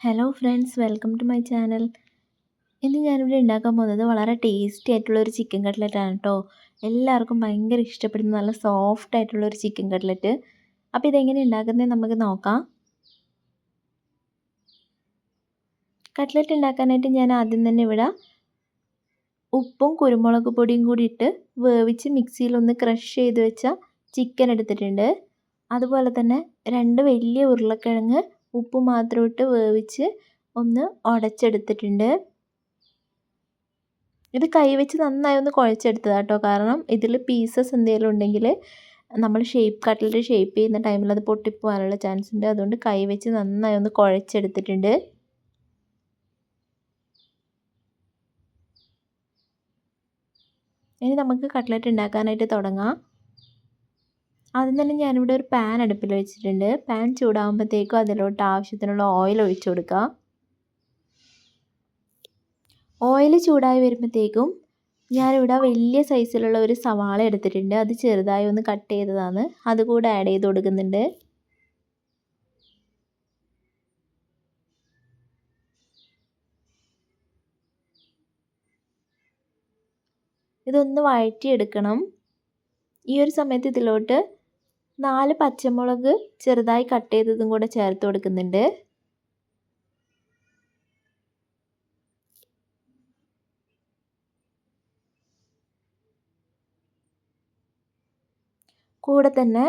Hello friends welcome to my channel ഇന്ന് ഞാനിവിടെ ഉണ്ടാക്കാൻ പോകുന്നത് വളരെ ടേസ്റ്റി ആയിട്ടുള്ള ഒരു ചിക്കൻ കട്ട്ലറ്റാണ് കേട്ടോ എല്ലാവർക്കും ഭയങ്കര ഇഷ്ടപ്പെടുന്ന നല്ല സോഫ്റ്റ് ആയിട്ടുള്ള ഒരു ചിക്കൻ കട്ട്ലറ്റ് അപ്പോൾ ഇതെങ്ങനെ ഉണ്ടാക്കുന്നത് നമുക്ക് നോക്കാം. കട്ട്ലറ്റ് ഉണ്ടാക്കാനായിട്ട് ഞാൻ ആദ്യം തന്നെ ഇവിടെ ഉപ്പും കുരുമുളക് പൊടിയും കൂടി ഇട്ട് വേവിച്ച് മിക്സിയിലൊന്ന് ക്രഷ് ചെയ്ത് വെച്ച ചിക്കൻ എടുത്തിട്ടുണ്ട്. അതുപോലെ തന്നെ രണ്ട് വലിയ ഉരുളക്കിഴങ്ങ് ഉപ്പ് മാത്രം ഇട്ട് വേവിച്ച് ഒന്ന് ഉടച്ചെടുത്തിട്ടുണ്ട് ഇത് കൈ വെച്ച് നന്നായി ഒന്ന് കുഴച്ചെടുത്തതാണ് കേട്ടോ കാരണം ഇതിൽ പീസസ് എന്തെങ്കിലും ഉണ്ടെങ്കിൽ നമ്മൾ ഷേപ്പ് കട്ടിലിട്ട് ഷേപ്പ് ചെയ്യുന്ന ടൈമിൽ അത് പൊട്ടിപ്പോകാനുള്ള ചാൻസ് ഉണ്ട്. അതുകൊണ്ട് കൈ വെച്ച് നന്നായി ഒന്ന് കുഴച്ചെടുത്തിട്ടുണ്ട്. ഇനി നമുക്ക് കട്ട്ലറ്റ് ഉണ്ടാക്കാനായിട്ട് തുടങ്ങാം. ആദ്യം തന്നെ ഞാനിവിടെ ഒരു പാൻ അടുപ്പിൽ വെച്ചിട്ടുണ്ട്. പാൻ ചൂടാകുമ്പോഴത്തേക്കും അതിലോട്ട് ആവശ്യത്തിനുള്ള ഓയിൽ ഒഴിച്ചു കൊടുക്കുക ഓയിൽ ചൂടായി വരുമ്പോഴത്തേക്കും ഞാനിവിടെ വലിയ സൈസിലുള്ള ഒരു സവാള എടുത്തിട്ടുണ്ട്. അത് ചെറുതായി ഒന്ന് കട്ട് ചെയ്തതാണ്. അതുകൂടെ ആഡ് ചെയ്ത് കൊടുക്കുന്നുണ്ട്. ഇതൊന്ന് വഴറ്റിയെടുക്കണം. ഈ ഒരു സമയത്ത് ഇതിലോട്ട് നാല് പച്ചമുളക് ചെറുതായി കട്ട് ചെയ്തതും കൂടെ ചേർത്ത് കൊടുക്കുന്നുണ്ട്. കൂടെ തന്നെ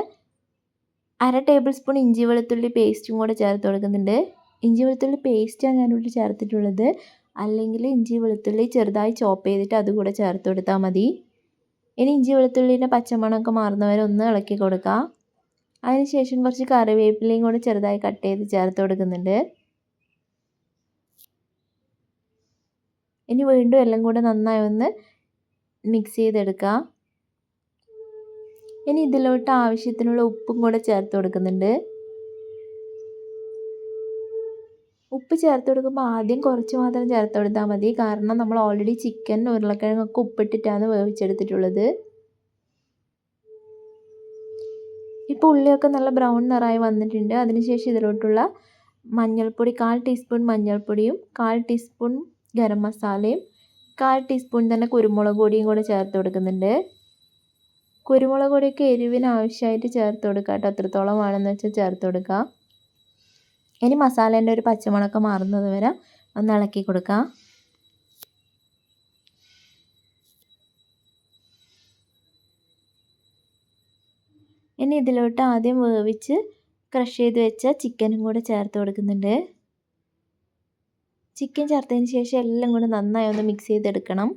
അര ടേബിൾ സ്പൂൺ ഇഞ്ചി വെളുത്തുള്ളി പേസ്റ്റും കൂടെ ചേർത്ത് കൊടുക്കുന്നുണ്ട്. ഇഞ്ചി വെളുത്തുള്ളി പേസ്റ്റാണ് ഞാനിവിടെ ചേർത്തിട്ടുള്ളത്. അല്ലെങ്കിൽ ഇഞ്ചി വെളുത്തുള്ളി ചെറുതായി ചോപ്പ് ചെയ്തിട്ട് അതുകൂടെ ചേർത്ത് കൊടുത്താൽ മതി. ഇനി ഇഞ്ചി വെളുത്തുള്ളിന്റെ പച്ചമണമൊക്കെ മാറുന്നവരെ ഒന്ന് ഇളക്കി കൊടുക്കുക അതിനുശേഷം കുറച്ച് കറിവേപ്പിലയും കൂടി ചെറുതായി കട്ട് ചെയ്ത് ചേർത്ത് കൊടുക്കുന്നുണ്ട്. ഇനി വീണ്ടും എല്ലാം കൂടെ നന്നായി ഒന്ന് മിക്സ് ചെയ്തെടുക്കാം. ഇനി ഇതിലോട്ട് ആവശ്യത്തിനുള്ള ഉപ്പും കൂടെ ചേർത്ത് കൊടുക്കുന്നുണ്ട്. ഉപ്പ് ചേർത്ത് കൊടുക്കുമ്പോൾ ആദ്യം കുറച്ച് മാത്രം ചേർത്ത് കൊടുത്താൽ മതി. കാരണം നമ്മൾ ഓൾറെഡി ചിക്കൻ ഉരുളക്കിഴങ്ങൊക്കെ ഉപ്പിട്ടിട്ടാണ് വേവിച്ചെടുത്തിട്ടുള്ളത്. ഇപ്പോൾ ഉള്ളിയൊക്കെ നല്ല ബ്രൗൺ നിറമായി വന്നിട്ടുണ്ട്. അതിനുശേഷം ഇതിലോട്ടുള്ള മഞ്ഞൾപ്പൊടി കാൽ ടീസ്പൂൺ മഞ്ഞൾപ്പൊടിയും കാൽ ടീസ്പൂൺ ഗരം മസാലയും കാൽ ടീസ്പൂൺ തന്നെ കുരുമുളക് പൊടിയും കൂടെ ചേർത്ത് കൊടുക്കുന്നുണ്ട്. കുരുമുളക് പൊടിയൊക്കെ എരിവിന് ആവശ്യമായിട്ട് ചേർത്ത് കൊടുക്കുക കേട്ടോ. എത്രത്തോളം വേണമെന്ന് വെച്ചാൽ ചേർത്ത് കൊടുക്കുക. ഇനി മസാലേന്റെ ഒരു പച്ചമുളക് മാറുന്നത് വരെ ഒന്ന് ഇളക്കി കൊടുക്കുക. ഇനി ഇതിലോട്ട് ആദ്യം വേവിച്ച് ക്രഷ് ചെയ്ത് വെച്ച ചിക്കനും കൂടെ ചേർത്ത് കൊടുക്കുന്നുണ്ട്. ചിക്കൻ ചേർത്തതിന് ശേഷം എല്ലാം കൂടെ നന്നായി ഒന്ന് മിക്സ് ചെയ്തെടുക്കണം.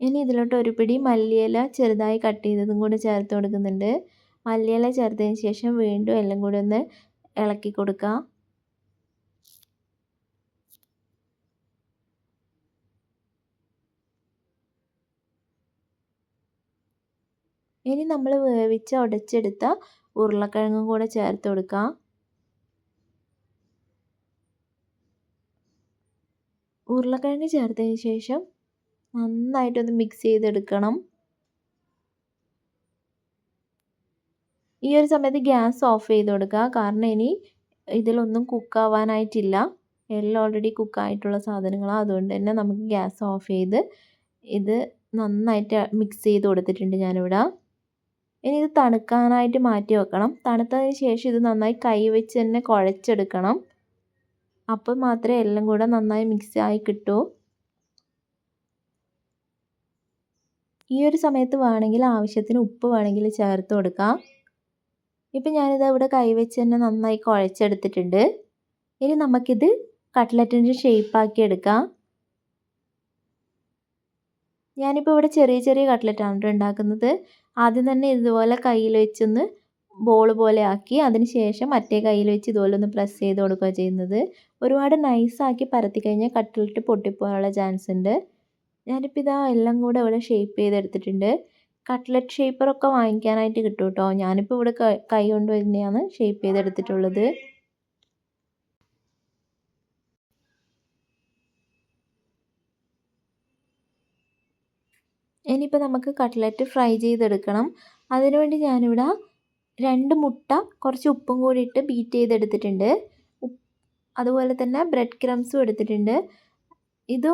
ഇനി ഇതിലോട്ട് ഒരു പിടി മല്ലിയില ചെറുതായി കട്ട് ചെയ്തതും കൂടെ ചേർത്ത് കൊടുക്കുന്നുണ്ട്. മല്ലിയില ചേർത്തതിന് ശേഷം വീണ്ടും എല്ലാം കൂടി ഒന്ന് ഇളക്കി കൊടുക്കുക ഇനി നമ്മൾ വേവിച്ച് ഉടച്ചെടുത്ത ഉരുളക്കിഴങ്ങും കൂടെ ചേർത്ത് കൊടുക്കാം. ഉരുളക്കിഴങ്ങ് ചേർത്തതിന് ശേഷം നന്നായിട്ടൊന്ന് മിക്സ് ചെയ്തെടുക്കണം. ഈ ഒരു സമയത്ത് ഗ്യാസ് ഓഫ് ചെയ്ത് കൊടുക്കുക. കാരണം ഇനി ഇതിലൊന്നും കുക്കാവാനായിട്ടില്ല എല്ലാം ഓൾറെഡി കുക്കായിട്ടുള്ള സാധനങ്ങളാണ് അതുകൊണ്ട് തന്നെ നമുക്ക് ഗ്യാസ് ഓഫ് ചെയ്ത് ഇത് നന്നായിട്ട് മിക്സ് ചെയ്ത് കൊടുത്തിട്ടുണ്ട് ഞാനിവിടെ. ഇനി ഇത് തണുക്കാനായിട്ട് മാറ്റി വെക്കണം. തണുത്തതിന് ശേഷം ഇത് നന്നായി കൈ വെച്ച് തന്നെ കുഴച്ചെടുക്കണം. അപ്പോൾ മാത്രമേ എല്ലാം കൂടെ നന്നായി മിക്സ് ആയി കിട്ടൂ. ഈ ഒരു സമയത്ത് വേണമെങ്കിൽ ആവശ്യത്തിന് ഉപ്പ് വേണമെങ്കിൽ ചേർത്ത് കൊടുക്കാം. ഇപ്പം ഞാനിത് ഇവിടെ കൈവച്ച് തന്നെ നന്നായി കുഴച്ചെടുത്തിട്ടുണ്ട്. ഇനി നമുക്കിത് കട്ട്ലറ്റിന്റെ ഷേപ്പാക്കി എടുക്കാം. ഞാനിപ്പോൾ ഇവിടെ ചെറിയ ചെറിയ കട്ട്ലറ്റാണ് ഉണ്ടാക്കുന്നത്. ആദ്യം തന്നെ ഇതുപോലെ കയ്യിൽ വെച്ചൊന്ന് ബോൾ പോലെ ആക്കി അതിന് ശേഷം മറ്റേ കയ്യിൽ വെച്ച് ഇതുപോലെ ഒന്ന് പ്രസ് ചെയ്ത് കൊടുക്കുക ചെയ്യുന്നത്. ഒരുപാട് നൈസാക്കി പരത്തി കഴിഞ്ഞാൽ കട്ടിലിട്ട് പൊട്ടിപ്പോകാനുള്ള ചാൻസ് ഉണ്ട്. ഞാനിപ്പോൾ ഇതാ എല്ലാം കൂടെ ഇവിടെ ഷേപ്പ് ചെയ്തെടുത്തിട്ടുണ്ട്. കട്ട്ലറ്റ് ഷേപ്പറൊക്കെ വാങ്ങിക്കാനായിട്ട് കിട്ടും കേട്ടോ. ഞാനിപ്പോൾ ഇവിടെ കൈ കൊണ്ട് തന്നെയാണ് ഷേപ്പ് ചെയ്തെടുത്തിട്ടുള്ളത്. ഇനിയിപ്പോൾ നമുക്ക് കട്ട്ലറ്റ് ഫ്രൈ ചെയ്തെടുക്കണം. അതിനുവേണ്ടി ഞാനിവിടെ രണ്ട് മുട്ട കുറച്ച് ഉപ്പും കൂടി ഇട്ട് ബീറ്റ് ചെയ്തെടുത്തിട്ടുണ്ട്. അതുപോലെ തന്നെ ബ്രെഡ് ക്രംസും എടുത്തിട്ടുണ്ട്. ഇത്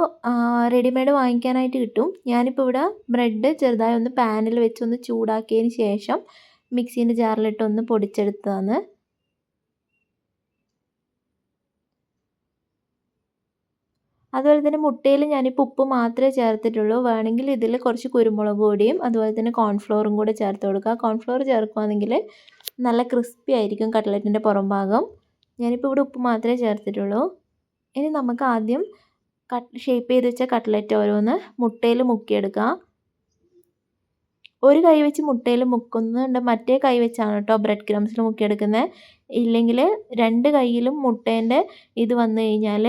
റെഡിമെയ്ഡ് വാങ്ങിക്കാനായിട്ട് കിട്ടും. ഞാനിപ്പോൾ ഇവിടെ ബ്രെഡ് ചെറുതായി ഒന്ന് പാനിൽ വെച്ചൊന്ന് ചൂടാക്കിയതിന് ശേഷം മിക്സീന്റെ ജാറിലിട്ട് ഒന്ന് പൊടിച്ചെടുത്തതാണ്. അതുപോലെ തന്നെ മുട്ടയിൽ ഞാനിപ്പോൾ ഉപ്പ് മാത്രമേ ചേർത്തിട്ടുള്ളൂ. വേണമെങ്കിൽ ഇതിൽ കുറച്ച് കുരുമുളക് പൊടിയും അതുപോലെ തന്നെ കോൺഫ്ലോറും കൂടെ ചേർത്ത് കൊടുക്കുക. കോൺഫ്ലോർ ചേർക്കുകയാണെങ്കിൽ നല്ല ക്രിസ്പി ആയിരിക്കും കട്ട്ലറ്റിന്റെ പുറം ഭാഗം. ഞാനിപ്പോൾ ഇവിടെ ഉപ്പ് മാത്രമേ ചേർത്തിട്ടുള്ളൂ. ഇനി നമുക്ക് ആദ്യം കട്ട് ഷേപ്പ് ചെയ്ത് വെച്ച കട്ട്ലറ്റ് ഓരോന്ന് മുട്ടയിൽ മുക്കിയെടുക്കുക ഒരു കൈ വെച്ച് മുട്ടയിൽ മുക്കുന്നുണ്ട്. മറ്റേ കൈ വെച്ചാണ് കേട്ടോ ബ്രെഡ് ക്രംസിൽ മുക്കിയെടുക്കുന്നത്. ഇല്ലെങ്കിൽ രണ്ട് കൈയിലും മുട്ടേന്റെ ഇത് വന്നു കഴിഞ്ഞാൽ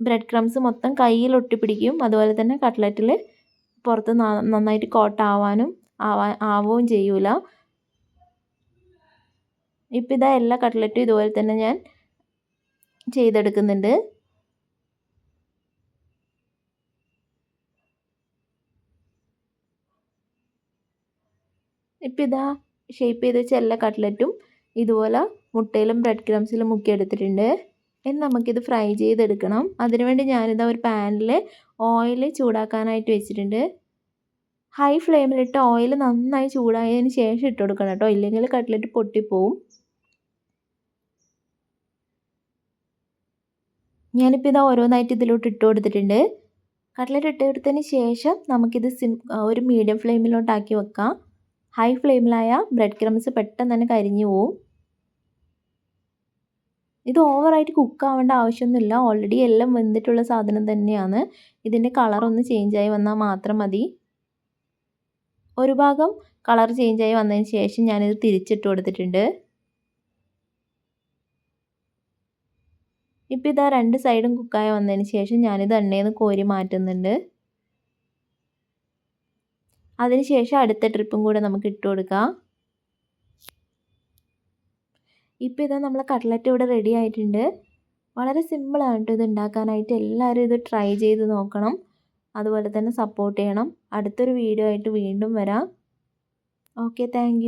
ബ്രെഡ് ക്രംസ് മൊത്തം കയ്യിൽ ഒട്ടിപ്പിടിക്കും. അതുപോലെ തന്നെ കട്ട്ലറ്റിൽ പുറത്ത് നന്നായിട്ട് കോട്ടാവാനും ആവാ ആവുകയും ചെയ്യൂല. ഇപ്പം ഇതാ എല്ലാ കട്ട്ലറ്റും ഇതുപോലെ തന്നെ ഞാൻ ചെയ്തെടുക്കുന്നുണ്ട്. ഇപ്പം ഇതാ ഷേപ്പ് ചെയ്ത് വെച്ച എല്ലാ കട്ട്ലറ്റും ഇതുപോലെ മുട്ടയിലും ബ്രെഡ് ക്രംസിലും മുക്കി എടുത്തിട്ടുണ്ട് ഇനി നമുക്കിത് ഫ്രൈ ചെയ്തെടുക്കണം. അതിനുവേണ്ടി ഞാനിതാ ഒരു പാനിൽ ഓയിൽ ചൂടാക്കാനായിട്ട് വെച്ചിട്ടുണ്ട്. ഹൈ ഫ്ലെയിമിലിട്ട് ഓയിൽ നന്നായി ചൂടായതിന് ശേഷം ഇട്ട് കൊടുക്കണം കേട്ടോ. ഇല്ലെങ്കിൽ കട്ട്ലറ്റ് പൊട്ടിപ്പോവും. ഞാനിപ്പോൾ ഇതാ ഓരോന്നായിട്ട് ഇതിലോട്ട് ഇട്ട് കൊടുത്തിട്ടുണ്ട്. കട്ട്ലറ്റ് ഇട്ട് കൊടുത്തതിന് ശേഷം നമുക്കിത് സിം ഒരു മീഡിയം ഫ്ലെയിമിലോട്ടാക്കി വെക്കാം. ഹൈ ഫ്ലെയിമിലായ ബ്രെഡ് ക്രംസ് പെട്ടെന്ന് തന്നെ കരിഞ്ഞു പോവും. ഇത് ഓവറായിട്ട് കുക്ക് ആവേണ്ട ആവശ്യമൊന്നുമില്ല. ഓൾറെഡി എല്ലാം വെന്തിട്ടുള്ള സാധനം തന്നെയാണ്. ഇതിന്റെ കളറൊന്ന് ചേഞ്ചായി വന്നാൽ മാത്രം മതി. ഒരു ഭാഗം കളർ ചേഞ്ചായി വന്നതിന് ശേഷം ഞാനിത് തിരിച്ചിട്ട് കൊടുത്തിട്ടുണ്ട്. ഇപ്പം ഇതാ രണ്ട് സൈഡും കുക്കായി വന്നതിന് ശേഷം ഞാനിത് എണ്ണയിൽ കോരി മാറ്റുന്നുണ്ട്. അതിന് ശേഷം അടുത്ത ട്രിപ്പും കൂടെ നമുക്ക് ഇട്ട് കൊടുക്കാം. ഇപ്പോൾ ഇതാ നമ്മളെ കട്ട്ലറ്റ് ഇവിടെ റെഡി ആയിട്ടുണ്ട്. വളരെ സിമ്പിളാണ് കേട്ടോ ഇത് ഉണ്ടാക്കാനായിട്ട്. എല്ലാവരും ഇത് ട്രൈ ചെയ്ത് നോക്കണം. അതുപോലെ തന്നെ സപ്പോർട്ട് ചെയ്യണം. അടുത്തൊരു വീഡിയോ ആയിട്ട് വീണ്ടും വരാം. Okay thank